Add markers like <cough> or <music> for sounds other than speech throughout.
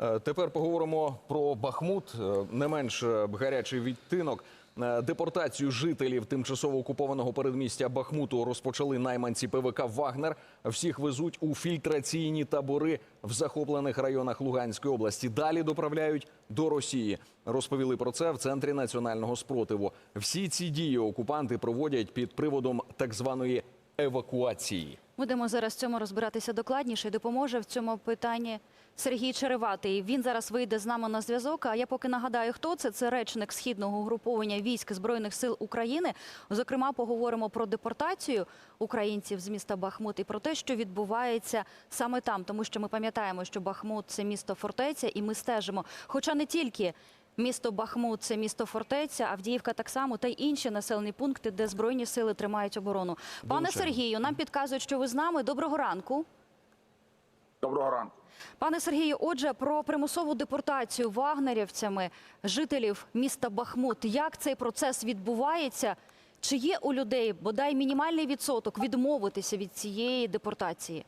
Е, Тепер поговоримо про Бахмут, е, не менш е, гарячий відтинок. Депортацію жителів тимчасово окупованого передмістя Бахмуту розпочали найманці ПВК Вагнер. Всіх везуть у фільтраційні табори в захоплених районах Луганської області. Далі доправляють до Росії. Розповіли про це в центрі національного спротиву. Всі ці дії окупанти проводять під приводом так званої евакуації. Будемо зараз цьому розбиратися докладніше. Допоможе в цьому питанні Сергій Череватий. Він зараз вийде з нами на зв'язок. А я поки нагадаю, хто це. Це речник східного угруповання військ збройних сил України. Зокрема, поговоримо про депортацію українців з міста Бахмут і про те, що відбувається саме там, тому що ми пам'ятаємо, що Бахмут це місто фортеця, і ми стежимо. Хоча не тільки. Місто Бахмут це місто фортеця, Авдіївка так само, та й інші населені пункти, де збройні сили тримають оборону. Пане. Сергію, нам підказують, що ви з нами. Доброго ранку. Доброго ранку. Пане Сергію, отже, про примусову депортацію вагнерівцями жителів міста Бахмут. Як цей процес відбувається? Чи є у людей бодай мінімальний відсоток відмовитися від цієї депортації?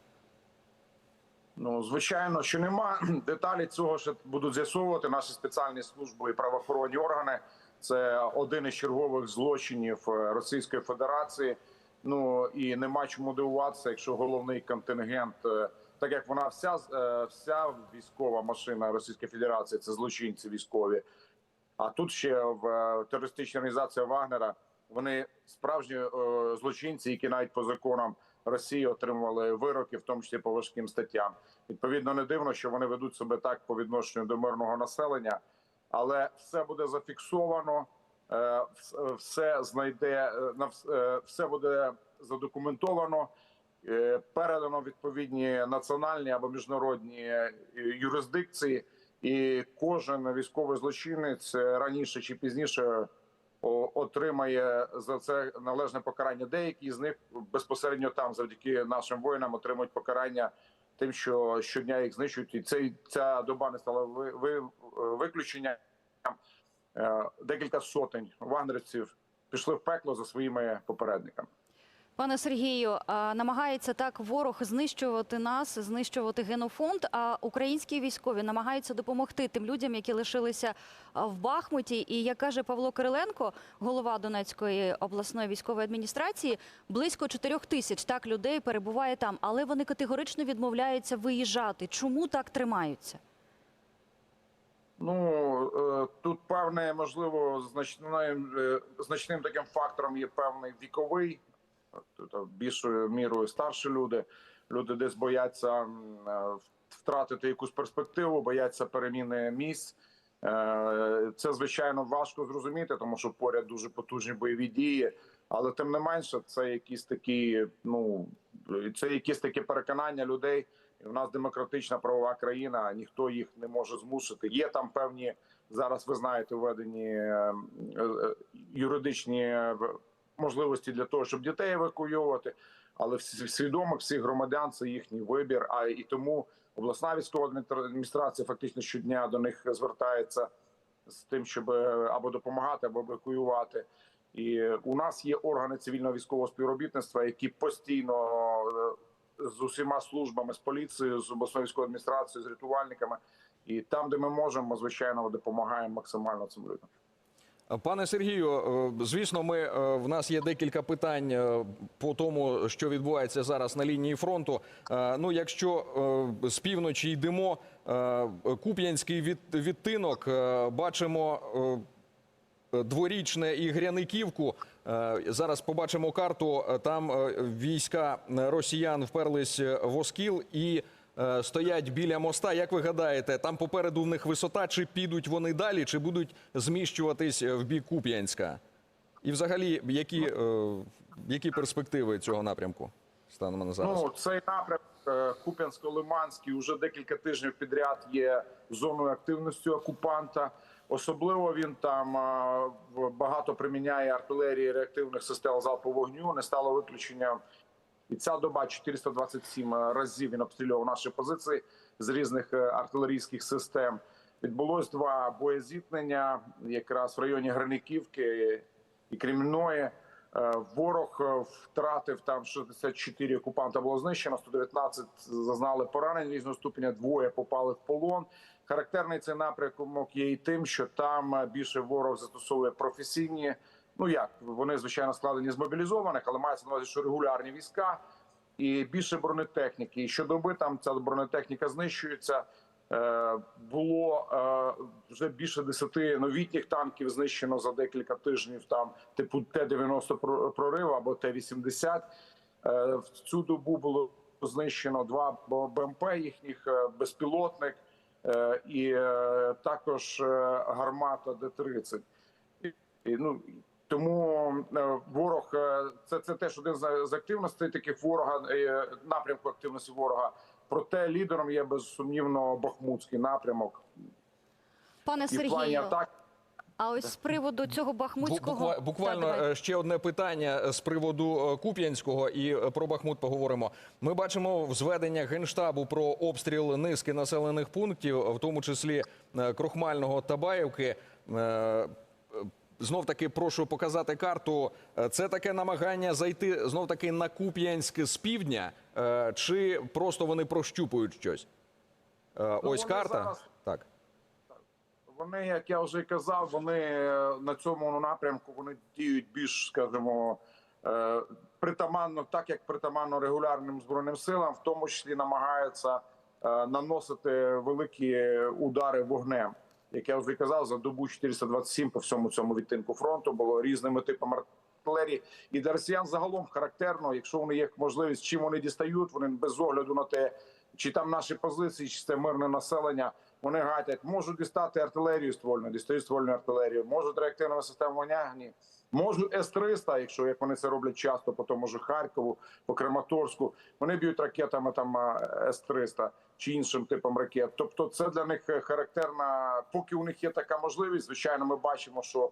Ну звичайно, що нема <clears throat> деталі цього ще будуть з'ясовувати наші спеціальні служби і правоохоронні органи. Це один із чергових злочинів е, Російської Федерації. Ну і нема чому дивуватися, якщо головний контингент, е, так як вона вся е, вся військова машина Російської Федерації, це злочинці військові. А тут ще в терористичній організації Вагнера вони справжні злочинці, які навіть по законам Росії отримували вироки, в тому числі по важким статтям. Відповідно, не дивно, що вони ведуть себе так по відношенню до мирного населення, але все буде зафіксовано, е, все знайде е, е, все буде задокументовано. Передано відповідні національні або міжнародні юрисдикції, і кожен військовий злочинець раніше чи пізніше отримає за це належне покарання. Деякі з них безпосередньо там, завдяки нашим воїнам, отримують покарання тим, що щодня їх знищують. І цей ця доба не стала ви, ви, виключенням. Е, Декілька сотень вагнерівців пішли в пекло за своїми попередниками. Пане Сергію, намагається так ворог знищувати нас, знищувати генофонд. А українські військові намагаються допомогти тим людям, які лишилися в Бахмуті. І як каже Павло Кириленко, голова Донецької обласної військової адміністрації, близько 4 тисяч так людей перебуває там, але вони категорично відмовляються виїжджати. Чому так тримаються? Ну е, тут певне, можливо, значним е, значним таким фактором є певний віковий, більшою мірою старші люди. Люди десь бояться е, втратити якусь перспективу, бояться переміни місць. Е, Це звичайно важко зрозуміти, тому що поряд дуже потужні бойові дії. Але тим не менше, це якісь такі, ну це якісь такі переконання людей. В нас демократична правова країна, ніхто їх не може змусити. Є там певні зараз. Ви знаєте, введені е, е, юридичні можливості для того, щоб дітей евакуювати. Але свідомих всіх громадян це їхній вибір. А і тому обласна військова адміністрація фактично щодня до них звертається з тим, щоб е, або допомагати, або евакуювати. І у нас є органи цивільного військового співробітництва, які постійно е, з усіма службами, з поліцією, з обласною військовою адміністрацією, з рятувальниками. І там, де ми можемо, звичайно, допомагаємо максимально цим людям. Пане Сергію, е, звісно, ми е, в нас є декілька питань е, по тому, що відбувається зараз на лінії фронту. Ну, якщо з півночі йдемо, Куп'янський від, відтинок, бачимо. Дворічне і Гряниківку. Зараз побачимо карту. Там війська росіян вперлись в Оскіл і стоять біля моста. Як ви гадаєте, там попереду в них висота, чи підуть вони далі, чи будуть зміщуватись е, в бік Куп'янська? І взагалі, які, е, які перспективи цього напрямку станом на зараз? Ну цей напрямок е, Куп'янсько-Лиманський уже декілька тижнів підряд є зоною активності окупанта. Особливо він там е, багато приміняє артилерії реактивних систем залпового вогню. Не стало виключенням. І ця доба 427 разів він обстрілював наші позиції з різних е, артилерійських систем. Відбулось два боєзіткнення якраз в районі Граниківки і Кремінної. Е, Ворог е, втратив там 64 окупанта було знищено, 119 зазнали поранень різного ступеня, двоє попали в полон. Характерний цей напрямок є і тим, що там е, більше ворог застосовує професійні. Ну як вони звичайно складені з мобілізованих, але мається на увазі, що регулярні війська і більше бронетехніки. І щодоби там ця бронетехніка знищується. Е, Було е, вже більше десяти новітніх танків знищено за декілька тижнів. Там типу Т-90 про- прорив або Т-80. Е, В цю добу було знищено два БМП їхніх безпілотник і також гармата Д-30. І, і, ну, тому е, ворог е, це, це теж один з, активностей таких ворога, е, напрямку активності ворога. Проте лідером є безсумнівно Бахмутський напрямок. Пане Сергію, атак а ось з приводу цього бахмутського Буквально Так, е, ще одне питання з приводу Куп'янського і про Бахмут поговоримо. Ми бачимо в зведення генштабу про обстріл низки населених пунктів, в тому числі Крохмального та Баївки. Знов таки прошу показати карту. Е, Це таке намагання зайти знов таки на Куп'янськ з півдня, е, чи просто вони прощупують щось? Е, Ось Ну, карта. зараз- Так. Вони, як я вже казав, вони на цьому напрямку вони діють більш, скажімо, притаманно, так як притаманно регулярним збройним силам, в тому числі намагаються наносити великі удари вогнем. Як я вже казав, за добу 427 по всьому цьому відтинку фронту було різними типами артилерії. І для росіян загалом характерно, якщо вони є можливість, чим вони дістають, вони без огляду на те, чи там наші позиції, чи це мирне населення. Вони гатять, можуть дістати артилерію ствольну, дістають ствольну артилерію, можуть реактивну систему вогнягні. Можуть С-300, якщо як вони це роблять часто, по тому ж Харкову, по Краматорську, вони б'ють ракетами там а, С-300 чи іншим типом ракет. Тобто, це для них е, характерна. Поки у них є така можливість, звичайно, ми бачимо, що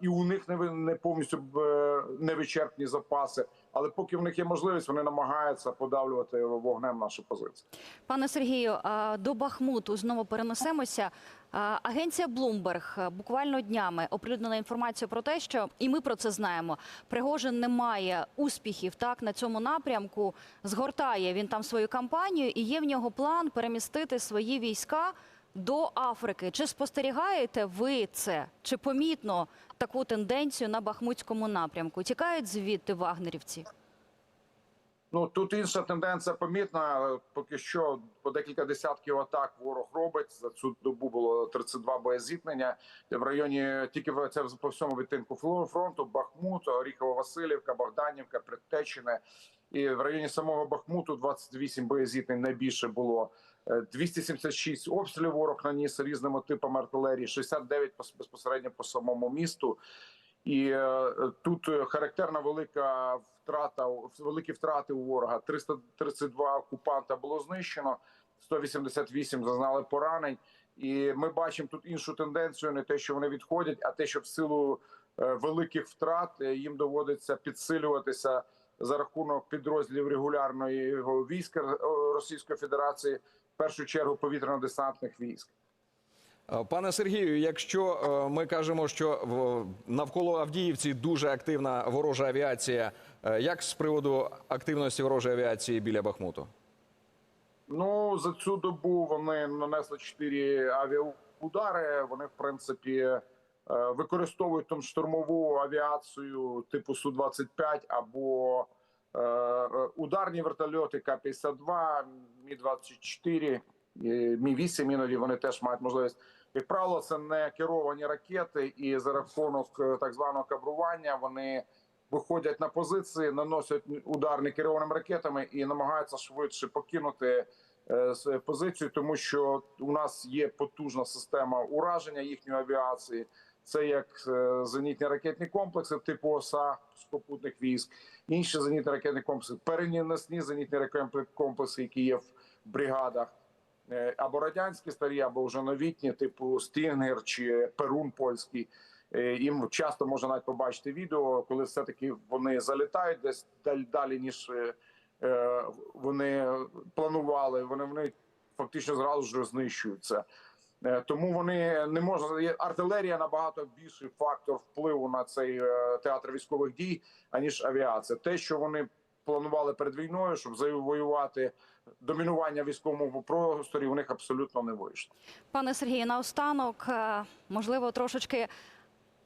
і у них не не повністю е, невичерпні запаси. Але поки в них є можливість, вони намагаються подавлювати вогнем наші позиції. Пане Сергію, до Бахмуту знову перенесемося. Агенція Bloomberg буквально днями оприлюднила інформацію про те, що і ми про це знаємо. Пригожин не має успіхів так на цьому напрямку. Згортає він там свою кампанію, і є в нього план перемістити свої війська до Африки. Чи спостерігаєте ви це? Чи помітно таку тенденцію на Бахмутському напрямку? Тікають звідти вагнерівці? Ну тут інша тенденція помітна. Поки що по декілька десятків атак ворог робить. За цю добу було 32 боєзіткнення. В районі тільки це по всьому відтинку фронту. Бахмут, Оріхово, Васильівка, Богданівка, Предтечине. І в районі самого Бахмуту 28 боєзіткнень найбільше було. Е, 276 обстрілів ворог наніс різними типами артилерії, 69 пос- безпосередньо по самому місту. І е, тут е, характерна велика втрата, великі втрати у ворога. 332 окупанта було знищено, 188 зазнали поранень. І ми бачимо тут іншу тенденцію: не те, що вони відходять, а те, що в силу е, великих втрат е, їм доводиться підсилюватися за рахунок підрозділів регулярної війська е, Російської Федерації, першу чергу повітряно-десантних військ. Е, Пане Сергію, якщо е, ми кажемо, що навколо Авдіївці дуже активна ворожа авіація, е, як з приводу активності ворожої авіації біля Бахмуту? Ну за цю добу вони нанесли чотири авіаудари. Вони, в принципі, використовують там штурмову авіацію типу су 25 або ударні вертольоти К-52, Мі 24 Мі 8 іноді вони теж мають можливість. Як правило, це не керовані ракети, і за рахунок е, так званого кабрування вони виходять на позиції, наносять удар некерованими ракетами і намагаються швидше покинути е, позицію, тому що у нас є потужна система ураження їхньої авіації. Це як е, зенітні ракетні комплекси типу ОСА сухопутних військ, інші зенітні ракетні комплекси, переносні зенітні ракетні комплекси, які є в бригадах. Е, Або радянські старі, або вже новітні, типу Стінгер чи Перун польський. Е, Їм часто можна навіть побачити відео, коли все-таки вони залітають десь далі, ніж вони планували. Вони вони фактично зразу ж знищуються. Е, Тому вони не можуть. Артилерія набагато більший фактор впливу на цей е, театр військових дій, аніж авіація. Те, що вони планували перед війною, щоб завоювати домінування військовому просторі у них абсолютно не вийшло. Пане Сергію, наостанок, е, можливо, трошечки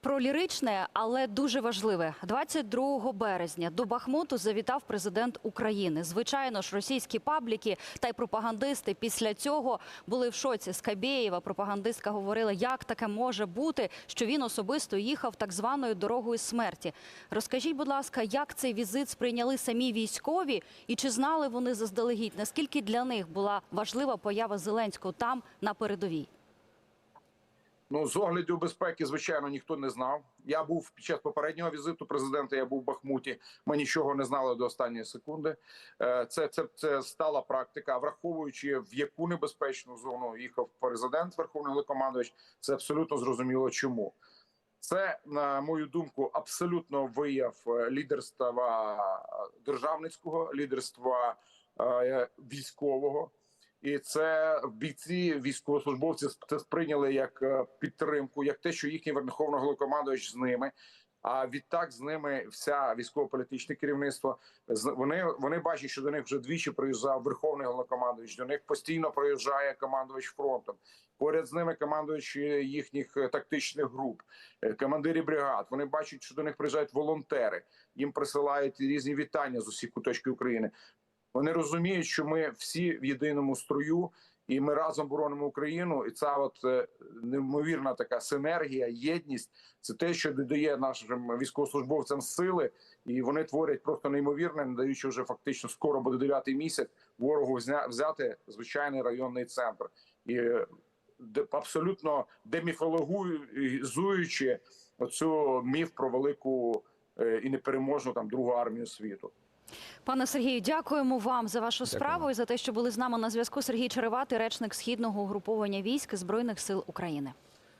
про ліричне, але дуже важливе. 22 березня до Бахмуту завітав президент України. Звичайно ж, російські пабліки та й пропагандисти після цього були в шоці. Скабєєва, пропагандистка, говорила, як таке може бути, що він особисто їхав так званою дорогою смерті. Розкажіть, будь ласка, як цей візит сприйняли самі військові, і чи знали вони заздалегідь, наскільки для них була важлива поява Зеленського там на передовій? Ну, з огляду безпеки, звичайно, ніхто не знав. Я був під час попереднього візиту президента. Я був в Бахмуті. Ми нічого не знали до останньої секунди. Е, Це, це, це стала практика. Враховуючи в яку небезпечну зону їхав президент Верховний Головнокомандувач, це абсолютно зрозуміло, чому. Це, на мою думку, абсолютно вияв е, лідерства е, державницького, лідерства військового. І це бійці, військовослужбовці це сприйняли як е, підтримку, як те, що їхній верховний головнокомандувач з ними. А відтак з ними вся військово-політичне керівництво вони, вони бачать, що до них вже двічі приїжджав верховний головнокомандувач. До них постійно приїжджає командувач фронтом. Поряд з ними командуючи їхніх е, тактичних груп, е, командирі бригад. Вони бачать, що до них приїжджають волонтери. Їм присилають різні вітання з усіх куточків України. Вони розуміють, що ми всі в єдиному строю, і ми разом боронимо Україну. І ця от е, неймовірна така синергія, єдність це те, що додає нашим військовослужбовцям сили, і вони творять просто неймовірне, не даючи вже фактично скоро буде дев'ятий місяць ворогу взяти звичайний районний центр і е, абсолютно деміфологізуючи оцю міф про велику е, і непереможну там другу армію світу. Пане Сергію, дякуємо вам за вашу Дякую. справу і за те, що були з нами на зв'язку. Сергій Череватий, речник східного угруповання військ збройних сил України.